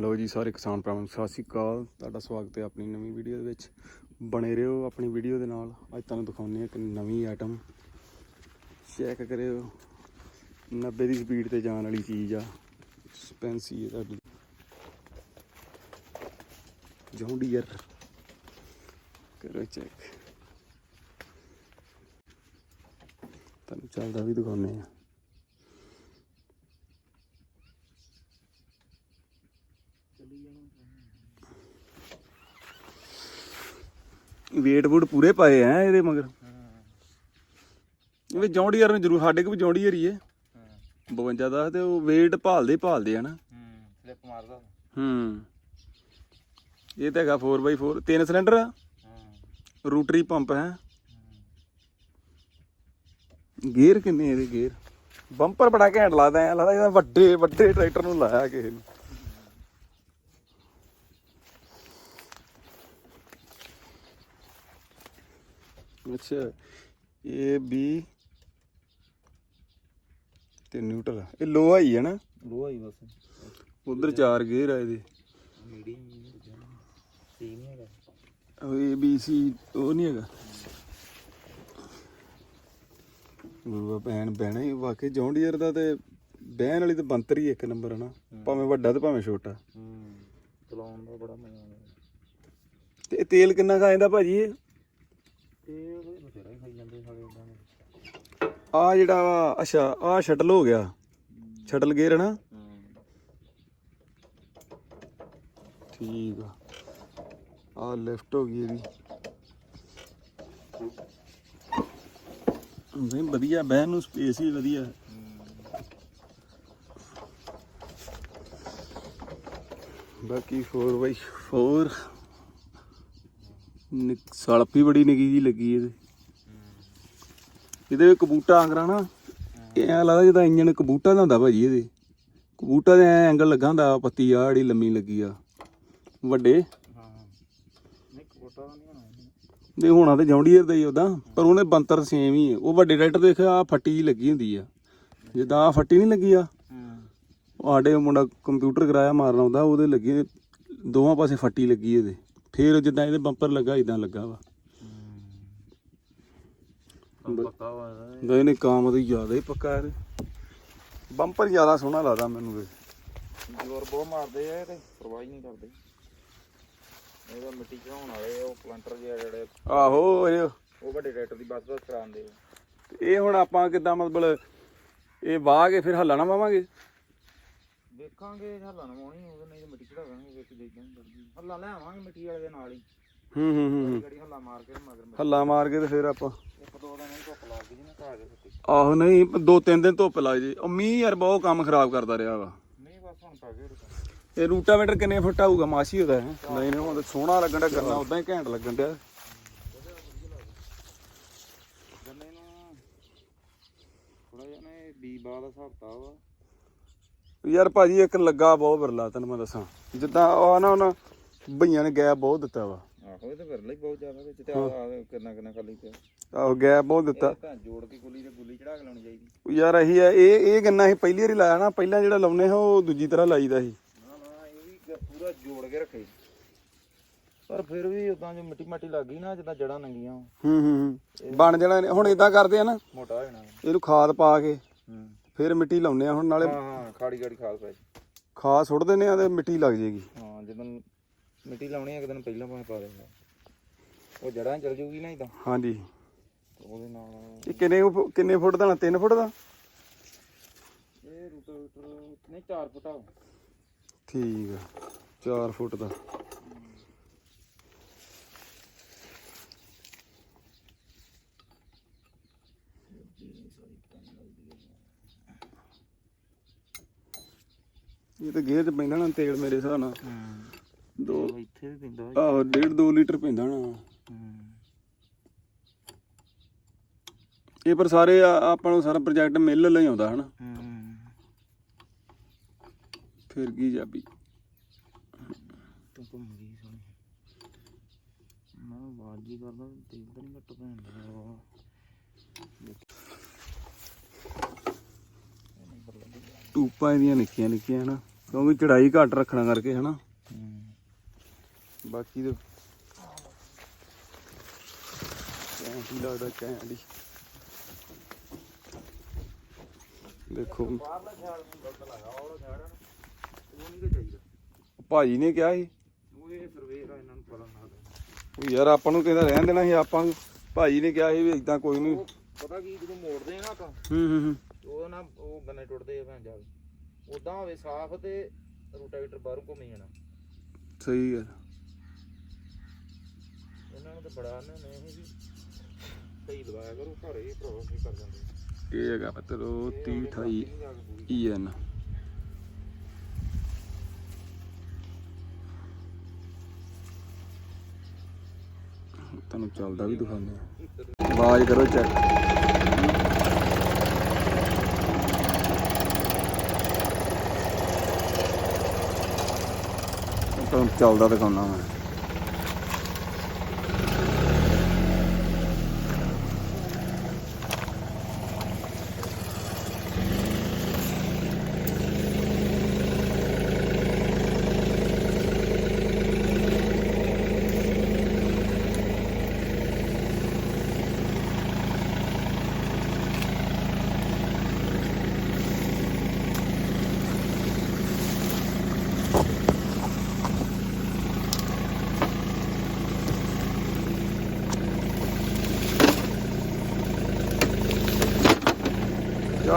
ਲੋ ਜੀ ਸਾਰੇ ਕਿਸਾਨ ਭਰਾਵਾਂ ਨੂੰ ਸਤਿ ਸ਼੍ਰੀ ਅਕਾਲ। ਤੁਹਾਡਾ ਸਵਾਗਤ ਹੈ ਆਪਣੀ ਨਵੀਂ ਵੀਡੀਓ ਦੇ ਵਿੱਚ। ਬਣੇ ਰਹੋ ਆਪਣੀ ਵੀਡੀਓ ਦੇ ਨਾਲ। ਅੱਜ ਤੁਹਾਨੂੰ ਦਿਖਾਉਂਦੇ ਹਾਂ ਇੱਕ ਨਵੀਂ ਆਈਟਮ ਚੈੱਕ ਕਰਿਓ। 90 ਦੀ ਸਪੀਡ ਤੇ ਜਾਣ ਵਾਲੀ ਚੀਜ਼ ਆ। ਸਸਪੈਂਸੀ ਹੈ ਤੁਹਾਡੀ। ਜੌਂਡੀਅਰ ਕਰੋ ਚੈੱਕ ਤੁਹਾਨੂੰ ਚੱਲਦਾ ਵੀ ਦਿਖਾਉਂਦੇ ਆ ਵੇਟ ਵੂਟ ਪੂਰੇ ਪਾਏ ਆ ਇਹਦੇ ਮਗਰ। ਇਹ ਵੀ ਯਾਰ ਨੂੰ ਜ਼ਰੂਰ, ਸਾਡੇ ਕੋਲ ਵੀ ਜੌਂਡੀਅਰ ਹੀ ਹੈ 52 ਦਾ ਤੇ ਉਹ ਵੇਟ ਭਾਲਦੇ ਭਾਲਦੇ ਆ ਨਾ। ਹੂੰ। ਫਲਿੱਪ ਮਾਰਦਾ ਹੂੰ ਇਹ ਤਾਂ ਹੈਗਾ 4x4 ਤਿੰਨ ਸਿਲੰਡਰ ਆ। ਰੂਟਰੀ ਪੰਪ ਹੈ। ਗੇਅਰ ਕਿੰਨੇ ਇਹਦੇ ਗੇਅਰ ਬੰਪਰ ਬੜਾ ਘੈਂਟ ਲੱਗਦਾ ਐ, ਲੱਗਦਾ ਜਿਵੇਂ ਵੱਡੇ ਵੱਡੇ ਟਰੈਕਟਰ ਨੂੰ ਲਾਇਆ ਕਿਸੇ ਨੂੰ। ਅੱਛਾ ਇਹ ਵੀ ਤੇ ਨਿਊਟਰਲ ਇਹ ਲੋਹਾ ਹੀ ਹੈ ਨਾ? ਲੋਹਾ ਹੀ ਬਸ। ਉਧਰ ਚਾਰ ਗੇਅਰ ਆ ਇਹਦੇ। ਮੀਡੀਅਮ ਸੀ ਨਹੀਂ ਹੈਗਾ। ਉਹ ਏ ਬੀ ਸੀ ਉਹ ਨਹੀਂ ਹੈਗਾ। ਗੁਰੂਆ ਭੈਣ ਬਹਿਣਾ ਹੀ ਵਾਕਈ ਜੌਂਡੀਅਰ ਦਾ ਤੇ ਬਹਿਣ ਵਾਲੀ ਤਾਂ ਬੰਤਰ ਹੀ ਇੱਕ ਨੰਬਰ ਹੈ ਨਾ। ਭਾਵੇਂ ਵੱਡਾ ਤੇ ਭਾਵੇਂ ਛੋਟਾ। ਹੂੰ ਚਲਾਉਣ ਦਾ ਬੜਾ ਮਜ਼ਾ ਆਉਂਦਾ। ਤੇ ਤੇਲ ਕਿੰਨਾ ਖਾ ਜਾਂਦਾ ਭਾਜੀ ਇਹ ਤੇ ਉਹ ਬਥੇਰਾ ਹੀ ਖਾਈ ਜਾਂਦੇ ਸਾਡੇ ਇਦਾਂ ਦੇ ਆ ਜਿਹੜਾ ਵਾ ਅੱਛਾ, ਆ ਸ਼ਟਲ ਹੋ ਗਿਆ। ਸ਼ਟਲ ਗੇਅਰ ਹੈ ਨਾ? ਠੀਕ ਆ। ਆ ਲਿਫਟ ਹੋ ਗਈ ਇਹਦੀ। ਨਹੀਂ, ਵਧੀਆ, ਬਹਿਣ ਨੂੰ ਸਪੇਸ ਹੀ ਵਧੀਆ। ਬਾਕੀ 4x4 ਨਿਕ ਸਲਫੀ ਬੜੀ ਨਿੱਕੀ ਜੀ ਲੱਗੀ ਇਹਦੇ। ਇਹਦੇ ਕਬੂਟਾ ਆਂਗਰਾ ਨਾ, ਇਹ ਐਂ ਲੱਗਦਾ ਜਿੱਦਾਂ ਇੰਜਣ ਕਬੂਟਾ ਦਾ ਹੁੰਦਾ ਭਾਜੀ ਇਹਦੇ। ਕਬੂਟਾ ਦੇ ਐਂ ਐਂਗਲ ਲੱਗਾ ਹੁੰਦਾ, ਪੱਤੀ ਆ ਜਿਹੜੀ ਲੰਮੀ ਲੱਗੀ ਆ, ਵੱਡੇ। ਹੋਣਾ ਦੇ ਹੋਣਾ ਤੇ ਜੌਂਡੀਅਰ ਦਾ ਹੀ ਉਹਦਾ, ਪਰ ਉਹਨੇ ਬੰਤਰ ਸੇਮ ਹੀ ਹੈ ਉਹ ਵੱਡੇ ਟਰੈਕਟਰ ਦੇਖਿਆ ਆ ਫੱਟੀ ਜੀ ਲੱਗੀ ਹੁੰਦੀ ਆ। ਜਿੱਦਾਂ ਆ ਫੱਟੀ ਨਹੀਂ ਲੱਗੀ ਆ। ਸਾਡੇ ਮੁੰਡਾ ਕੰਪਿਊਟਰ ਕਰਾਇਆ ਮਾਰਨ ਆਉਂਦਾ, ਉਹਦੇ ਲੱਗੀ, ਦੋਵਾਂ ਪਾਸੇ ਫੱਟੀ ਲੱਗੀ ਇਹਦੇ। ਫੇਰ ਜਿੱਦਾਂ ਇਹਦੇ ਬੰਪਰ ਲੱਗਾ ਇਦਾਂ ਲੱਗਾ ਵਾ। ਵਾ ਇਹਦਾ ਨਹੀਂ ਕਾਮ ਤੇ ਜ਼ਿਆਦਾ ਹੀ ਪੱਕਾ ਇਹਦੇ ਬੰਪਰ ਜ਼ਿਆਦਾ ਸੋਹਣਾ ਲੱਗਦਾ ਮੈਨੂੰ ਤੇ ਜ਼ੋਰ ਬਹੁਤ ਮਾਰਦੇ ਆ ਇਹ ਤੇ ਪਰਵਾਹ ਹੀ ਨਹੀਂ ਕਰਦੇ। ਇਹਦਾ ਮਿੱਟੀ ਚੜਾਉਣ ਵਾਲੇ ਉਹ ਪਲੰਟਰ ਜਿਹੜੇ। ਆਹੋ ਇਹ ਉਹ ਵੱਡੇ ਟਰੈਕਟਰ ਦੀ ਬੱਸ ਬੱਸ ਕਰਾਉਂਦੇ ਆ। ਇਹ ਹੁਣ ਆਪਾਂ ਕਿੱਦਾਂ ਮਤਲਬ ਇਹ ਵਾਹ ਕੇ ਫਿਰ ਹੱਲਾ ਨਾ ਵਾਵਾਂਗੇ? ਵੇਖਾਂਗੇ ਹੱਲਾ ਨਵਾਉਣੀ ਉਹਦੇ ਨਹੀਂ ਮਿੱਟੀ ਚੜਾਵਾਂਗੇ ਵੇਖ ਦੇਖਾਂਗੇ ਹੱਲਾ ਲੈ ਆਵਾਂਗੇ ਮਿੱਟੀ ਵਾਲੇ ਦੇ ਨਾਲ ਹੀ। ਹੂੰ ਹੂੰ ਹੂੰ ਹੂੰ। ਹੱਲਾ ਮਾਰ ਕੇ ਮਗਰ ਹੱਲਾ ਮਾਰ ਕੇ ਤੇ ਫਿਰ ਆਪਾਂ ਇੱਕ ਦੋ ਦਿਨ ਹੀ ਧੁੱਪ ਲੱਗ ਗਈ ਨਾ ਘਾ ਕੇ ਸੁੱਤੀ ਆਹੋ ਨਹੀਂ ਦੋ ਤਿੰਨ ਦਿਨ ਧੁੱਪ ਲੱਗ ਜੇ। ਉਹ ਮੀਂਹ ਯਾਰ ਬਹੁਤ ਕੰਮ ਖਰਾਬ ਕਰਦਾ ਰਿਹਾ ਵਾ। ਨਹੀਂ ਬਸ ਹੁਣ ਪੈ ਰੁਕਾ। ਇਹ ਰੂਟਾਵੇਟਰ ਕਿੰਨੇ ਫੁੱਟ ਆਊਗਾ? ਮਾਸੀ ਉਹਦਾ ਹੈ। ਨਹੀਂ ਨਹੀਂ ਤਾਂ ਸੋਹਣਾ ਲੱਗਣ ਦਾ ਕਰਨਾ ਉਦਾਂ ਹੀ ਘੈਂਟ ਲੱਗਣ ਡਿਆ। ਗੰਨੇ ਨੂੰ ਥੋੜਾ ਜਿਹਾ ਨਾ ਇਹ ਬੀ ਬਾ ਦਾ ਹਿਸਾਬ ਤਾ ਵਾ। ਯਾਰ ਭਾਜੀ ਇੱਕ ਲੱਗਾ ਬਹੁਤ ਬਿਰਲਾ ਤੈਨੂੰ ਮੈਂ ਦੱਸਾਂ। ਜਿੱਦਾਂ ਉਹ ਨਾ ਉਹਨਾਂ ਭਈਆਂ ਨੇ ਗੈਪ ਬਹੁਤ ਦਿੱਤਾ ਵਾ। ਆਹੋ ਇਹ ਤਾਂ ਫਿਰ ਲਈ ਬਹੁਤ ਜ਼ਿਆਦਾ ਵਿੱਚ ਤੇ ਆ ਕਿੰਨਾ ਕਿੰਨਾ ਖਾਲੀ ਪਿਆ। ਆਹੋ ਗੈਪ ਬਹੁਤ ਦਿੱਤਾ। ਤਾਂ ਜੋੜ ਕੇ ਗੁੱਲੀ ਤੇ ਗੁੱਲੀ ਚੜਾ ਕੇ ਲਾਉਣੀ ਚਾਹੀਦੀ। ਯਾਰ ਇਹੀ ਹੈ ਇਹ ਇਹ ਗੰਨਾ ਅਸੀਂ ਪਹਿਲੀ ਵਾਰੀ ਲਾਇਆ ਨਾ ਪਹਿਲਾਂ ਜਿਹੜਾ ਲਾਉਨੇ ਹਾਂ ਉਹ ਦੂਜੀ ਤਰ੍ਹਾਂ ਲਾਈਦਾ ਸੀ। ਨਾ ਨਾ ਇਹ ਵੀ ਗ- ਪੂਰਾ ਜੋੜ ਕੇ ਰੱਖੇ। ਪਰ ਫਿਰ ਵੀ ਉਦਾਂ ਜੋ ਮਿੱਟੀ ਮਾਟੀ ਲੱਗ ਗਈ ਨਾ ਜਿੱਦਾਂ ਜੜਾਂ ਨੰਗੀਆਂ ਹੂੰ ਹੂੰ ਹੂੰ। ਬਣ ਜਾਣਾ ਇਹਨੇ। ਹੁਣ ਇਦਾਂ ਕਰਦੇ ਆ ਨਾ ਮੋਟਾ ਹੋ ਜਾਣਾ। ਇਹਨੂੰ ਖਾਦ ਪਾ ਕੇ ਹੂੰ। ਫਿਰ ਮਿੱਟੀ ਲਾਉਨੇ ਆ ਹੁਣ ਨਾਲੇ ਹਾਂ ਹਾਂ ਖਾੜੀ ਗਾੜੀ ਖਾਲ ਪੈ। ਖਾਦ ਸੁੱਟ ਦਿੰਦੇ ਆ ਤੇ ਮਿੱਟੀ ਲੱਗ ਜੇਗੀ। ਹਾਂ ਜਦੋਂ ਮਿੱਟੀ ਲਾਉਣੀ ਇੱਕ ਦਿਨ ਪਹਿਲਾਂ ਭਾਵੇਂ ਪਾ ਦੇਣਾ ਉਹ ਜੜਾਂ ਚਲ ਜੂਗੀ ਨਾ ਇਦਾਂ ਹਾਂਜੀ। ਉਹਦੇ ਨਾਲ ਇਹ ਕਿੰਨੇ ਕਿੰਨੇ ਫੁੱਟ ਦਾ ਨਾ? 3 ਫੁੱਟ ਦਾ? ਇਹ ਰੂਟਰ ਨਹੀਂ 4 ਫੁੱਟ ਆ ਠੀਕ ਆ 4 ਫੁੱਟ ਦਾ। ਇਹ ਤਾਂ ਗੇਅਰ ਚ ਪੈਂਦਾ ਨਾ ਤੇਲ ਮੇਰੇ ਹਿਸਾਬ ਨਾਲ। ਹੂੰ। ਦੋ ਇੱਥੇ ਵੀ ਪੈਂਦਾ ਆਹੋ ਡੇਢ 2 ਲੀਟਰ ਪੈਂਦਾ ਨਾ ਇਹ ਪਰ ਸਾਰੇ ਆ- ਆਪਾਂ ਨੂੰ ਸਾਰਾ ਪ੍ਰੋਜੈਕਟ ਮਿਲ ਲਈ ਆਉਂਦਾ ਹਨਾ? ਫਿਰ ਕੀ ਜਾਬੀ ਤੂੰ ਘੁੰਮ ਗਈ ਮੈਂ ਆਵਾਜ਼ ਕਰਦਾ ਨਹੀਂ ਘੱਟ ਟੂਪਾਂ ਇਹਦੀਆਂ ਨਿੱਕੀਆਂ ਨਿੱਕੀਆਂ ਹਨਾ? ਕਿਉਂਕਿ ਚੜਾਈ ਘੱਟ ਰੱਖਣਾ ਕਰਕੇ ਹਨਾ? ਬਾਕੀ ਕੈਂਟ ਹੀ ਲੱਗਦਾ ਹੀ ਦੇਖੋ। ਬਾਹਰਲਾ ਖਿਆਲ ਨੂੰ ਗਲਤ ਲਾਇਆ ਉਹ ਖਿਆਲ ਉਹ ਨਹੀਂ ਚਾਹੀਦਾ ਭਾਜੀ ਨੇ ਕਿਹਾ ਸੀ। ਉਹ ਇਹ ਸਰਵੇਰ ਆ ਇਹਨਾਂ ਨੂੰ ਪਤਾ ਨਾ ਲੱਗੇ। ਉਹ ਯਾਰ ਆਪਾਂ ਨੂੰ ਕਹਿੰਦਾ ਰਹਿਣ ਦੇਣਾ ਸੀ ਆਪਾਂ ਭਾਜੀ ਨੇ ਕਿਹਾ ਸੀ ਵੀ ਇਦਾਂ ਕੋਈ ਨਹੀਂ ਪਤਾ ਕੀ ਜਦੋਂ ਮੋੜਦੇ ਆ ਨਾ ਆਪਾਂ ਹੂੰ ਹੂੰ ਉਹ ਨਾ ਉਹ ਗੰਨੇ ਟੁੱਟਦੇ ਆ ਭੈਣ ਉਦਾਂ ਹੋਵੇ ਸਾਫ਼ ਤੇ ਰੋਟਾਵੇਟਰ ਬਾਹਰੋਂ ਘੁੰਮੀ ਜਾਣਾ। ਸਹੀ ਹੈ। ਇਹਨਾਂ ਨੂੰ ਤਾਂ ਬੜਾ ਨਾ ਨਹੀਂ ਵੀ ਸਹੀ ਲਵਾਇਆ ਕਰੋ ਘਰੇ ਹੀ ਪ੍ਰੋਸੈਸ ਨਹੀਂ ਕਰ ਜਾਂਦੇ? ਇਹ ਹੈਗਾ ਮਤਲਬ 30 28 ਈਐਨ ਤੁਹਾਨੂੰ ਚੱਲਦਾ ਵੀ ਦਿਖਾਉਂਦੇ ਆ। ਆਵਾਜ਼ ਕਰੋ ਚੈੱਕ ਤੁਹਾਨੂੰ ਚੱਲਦਾ ਦਿਖਾਉਣਾ ਮੈਂ।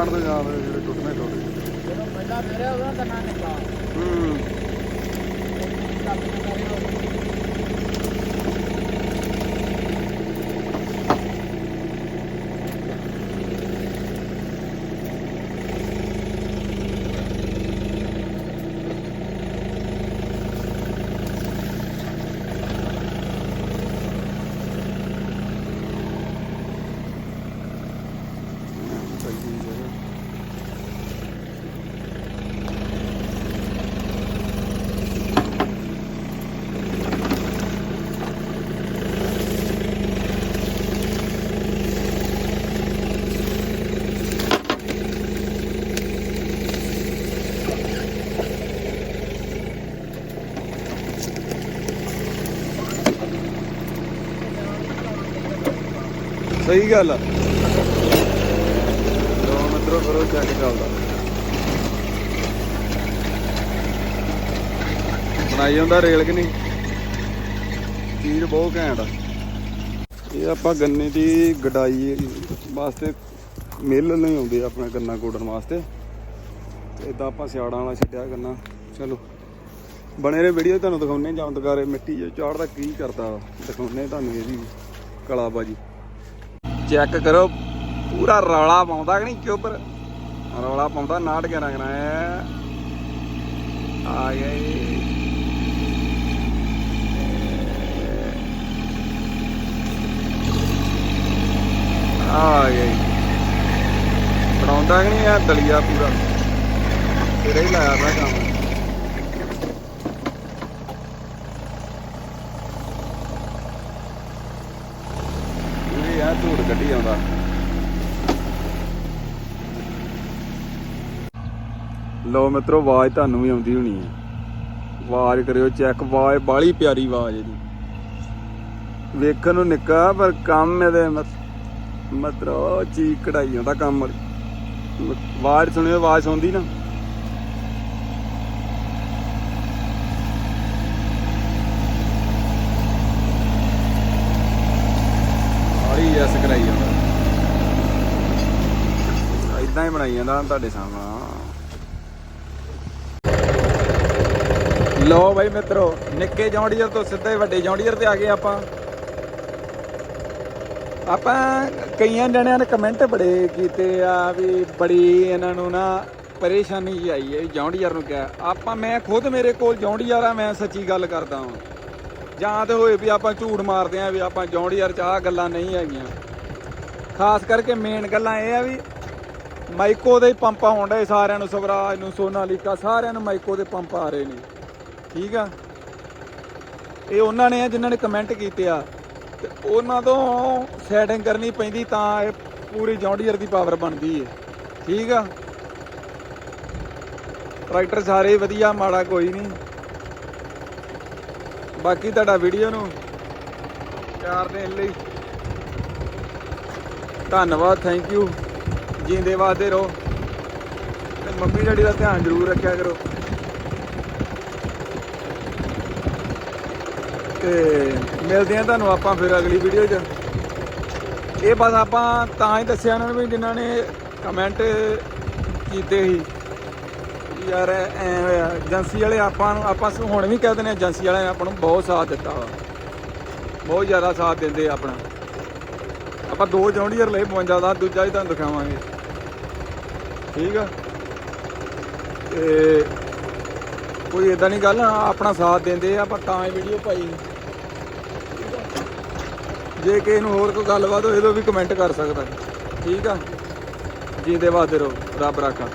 ਜਾਣਦੇ ਜਾਣਦੇ ਜਿਹੜੇ ਟੁੱਟਨੇ ਟੁੱਟ ਜਦੋਂ ਪਹਿਲਾਂ ਮੇਰੇ ਉਹਦਾ ਤਾਂ ਨਾ ਨਿਕਲਾ ਹੂੰ। ਸਹੀ ਗੱਲ ਆ। ਲੋ ਮਿੱਤਰੋ, ਕਰੋ ਚੈੱਕ ਚੱਲਦਾ। ਬਣਾਈ ਜਾਂਦਾ ਰੇਲ ਕਿ ਨਹੀਂ? ਚੀਜ਼ ਬਹੁਤ ਘੈਂਟ ਆ। ਇਹ ਆਪਾਂ ਗੰਨੇ ਦੀ ਗਡਾਈ ਵਾਸਤੇ ਮਿਲ ਨਹੀਂ ਆਉਂਦੇ ਆਪਣਾ ਗੰਨਾ ਕੋੜਨ ਵਾਸਤੇ। ਤੇ ਇਦਾਂ ਆਪਾਂ ਸਿਆੜਾਂ ਵਾਲਾ ਛੱਡਿਆ ਗੰਨਾ। ਚਲੋ, ਬਣੇ ਰਹੇ ਵੀਡੀਓ ਤੁਹਾਨੂੰ ਦਿਖਾਉਣੇ ਦੁਕਾਰੇ ਮਿੱਟੀ ਜੇ ਚਾੜਦਾ ਕੀ ਕਰਦਾ ਵਾ। ਦਿਖਾਉਣੇ ਤੁਹਾਨੂੰ ਇਹਦੀ ਕਲਾਬਾਜੀ। ਚੈੱਕ ਕਰੋ। ਪੂਰਾ ਰੌਲਾ ਪਾਉਂਦਾ ਕਿ ਨਹੀਂ ਚੁੱਪਰ ਰੌਲਾ ਪਾਉਂਦਾ ਨਾਟ ਕੇ ਰੰਗਣਾ ਆ ਗਏ ਆ ਗਏ ਬਣਾਉਂਦਾ ਕਿ ਨਹੀਂ ਆ ਦਲੀਆ ਪੂਰਾ? ਤੇਰੇ ਹੀ ਲਾਇਆ ਮੈਂ ਕੰਮ। ਇਹ ਕੱਢੀ ਆਉਂਦਾ ਲੋ ਮਿੱਤਰੋ, ਆਵਾਜ਼ ਤੁਹਾਨੂੰ ਵੀ ਆਉਂਦੀ ਹੋਣੀ ਹੈ। ਆਵਾਜ਼ ਕਰਿਓ ਚੈੱਕ ਆਵਾਜ਼ ਬਾਲੀ ਪਿਆਰੀ ਆਵਾਜ਼ ਇਹਦੀ। ਵੇਖਣ ਨੂੰ ਨਿੱਕਾ, ਪਰ ਕੰਮ ਇਹਦੇ ਮਤ- ਮਤਲਬ ਚੀਕ ਕਢਾਈ ਜਾਂਦਾ ਕੰਮ ਵਾਲੀ। ਆਵਾਜ਼ ਸੁਣਿਓ, ਆਵਾਜ਼ ਸੁਣਦੀ ਨਾ ਬਾਲੀ ਐਸ ਕਰਾਈ ਜਾਂਦਾ ਇਦਾਂ ਹੀ ਬਣਾਈ ਜਾਂਦਾ ਤੁਹਾਡੇ ਸਾਹਮਣੇ? ਲੋ ਬਾਈ ਮਿੱਤਰੋ, ਨਿੱਕੇ ਜੌਂਡੀਅਰ ਤੋਂ ਸਿੱਧੇ ਵੱਡੇ ਜੌਂਡੀਅਰ ਤੇ ਆ ਗਏ ਆਪਾਂ। ਆਪਾਂ ਕਈਆਂ ਜਣਿਆਂ ਨੇ ਕਮੈਂਟ ਬੜੇ ਕੀਤੇ ਆ ਵੀ ਬੜੀ ਇਹਨਾਂ ਨੂੰ ਨਾ ਪਰੇਸ਼ਾਨੀ ਜਿਹੀ ਆਈ ਹੈ ਜੌਂਡੀਅਰ ਨੂੰ ਕਿਹਾ। ਆਪਾਂ, ਮੈਂ ਖੁਦ ਮੇਰੇ ਕੋਲ ਜੌਂਡੀਅਰ ਆ, ਮੈਂ ਸੱਚੀ ਗੱਲ ਕਰਦਾ ਹਾਂ। ਜਾਂ ਤੇ ਹੋਏ ਵੀ ਆਪਾਂ ਝੂਠ ਮਾਰਦੇ ਆ ਵੀ ਆਪਾਂ ਜੌਂਡੀਅਰ ਚ ਆਹ ਗੱਲਾਂ ਨਹੀਂ ਹੈਗੀਆਂ। ਖਾਸ ਕਰਕੇ ਮੇਨ ਗੱਲਾਂ ਇਹ ਆ ਵੀ ਮਾਈਕੋ ਦੇ ਪੰਪ ਆਉਣ ਡੇ ਸਾਰਿਆਂ ਨੂੰ, ਸਵਰਾਜ ਨੂੰ ਸੋਨਾਲੀਕਾ ਸਾਰਿਆਂ ਨੂੰ ਮਾਈਕੋ ਦੇ ਪੰਪ ਆ ਰਹੇ ਨੇ। ਠੀਕ ਆ? ਇਹ ਉਹਨਾਂ ਨੇ ਆ ਜਿਨ੍ਹਾਂ ਨੇ ਕਮੈਂਟ ਕੀਤੇ ਆ। ਤੇ ਉਹਨਾਂ ਤੋਂ ਸੈਟਿੰਗ ਕਰਨੀ ਪੈਂਦੀ ਤਾਂ ਇਹ ਪੂਰੀ ਜੌਂਡੀਅਰ ਦੀ ਪਾਵਰ ਬਣਦੀ ਹੈ ਠੀਕ ਆ? ਟਰੈਕਟਰ ਸਾਰੇ ਵਧੀਆ, ਮਾੜਾ ਕੋਈ ਨਹੀਂ। ਬਾਕੀ ਤੁਹਾਡਾ ਵੀਡੀਓ ਨੂੰ ਪਿਆਰ ਦੇਣ ਲਈ ਧੰਨਵਾਦ ਥੈਂਕ ਯੂ ਜੀਂਦੇ ਵਾਸਤੇ ਰਹੋ। ਤੇ ਮੰਮੀ ਡੈਡੀ ਦਾ ਧਿਆਨ ਜ਼ਰੂਰ ਰੱਖਿਆ ਕਰੋ। ਤੇ ਮਿਲਦੇ ਆ ਤੁਹਾਨੂੰ ਆਪਾਂ ਫਿਰ ਅਗਲੀ ਵੀਡੀਓ 'ਚ। ਇਹ ਬਸ ਆਪਾਂ ਤਾਂ ਹੀ ਦੱਸਿਆ ਉਹਨਾਂ ਨੂੰ ਵੀ ਜਿਨ੍ਹਾਂ ਨੇ ਕਮੈਂਟ ਕੀਤੇ ਸੀ। ਯਾਰ ਐ ਹੋਇਆ, ਏਜੰਸੀ ਵਾਲੇ ਆਪਾਂ ਨੂੰ, ਆਪਾਂ ਹੁਣ ਵੀ ਕਹਿ ਦਿੰਦੇ ਹਾਂ ਏਜੰਸੀ ਵਾਲਿਆਂ ਨੇ ਆਪਾਂ ਨੂੰ ਬਹੁਤ ਸਾਥ ਦਿੱਤਾ ਵਾ। ਬਹੁਤ ਜ਼ਿਆਦਾ ਸਾਥ ਦਿੰਦੇ ਆਪਣਾ। ਆਪਾਂ ਦੋ ਜੌਂਡੀਅਰ ਲਏ 52 ਦਾ, ਦੂਜਾ ਵੀ ਤੁਹਾਨੂੰ ਦਿਖਾਵਾਂਗੇ। ਠੀਕ ਆ? ਤੇ ਕੋਈ ਇਦਾਂ ਨਹੀਂ ਗੱਲ ਆਪਣਾ ਸਾਥ ਦਿੰਦੇ ਆ ਪਰ ਤਾਂ ਹੀ ਵੀਡੀਓ ਪਾਈ ਜੇ ਕਿਸੇ ਨੂੰ ਹੋਰ ਕੋਈ ਗੱਲਬਾਤ ਹੋਏ ਤਾਂ ਵੀ ਕਮੈਂਟ ਕਰ ਸਕਦਾ। ਠੀਕ ਆ? ਜੀਂਦੇ ਵਾਸਤੇ ਰਹੋ, ਰੱਬ ਰਾਖਾ।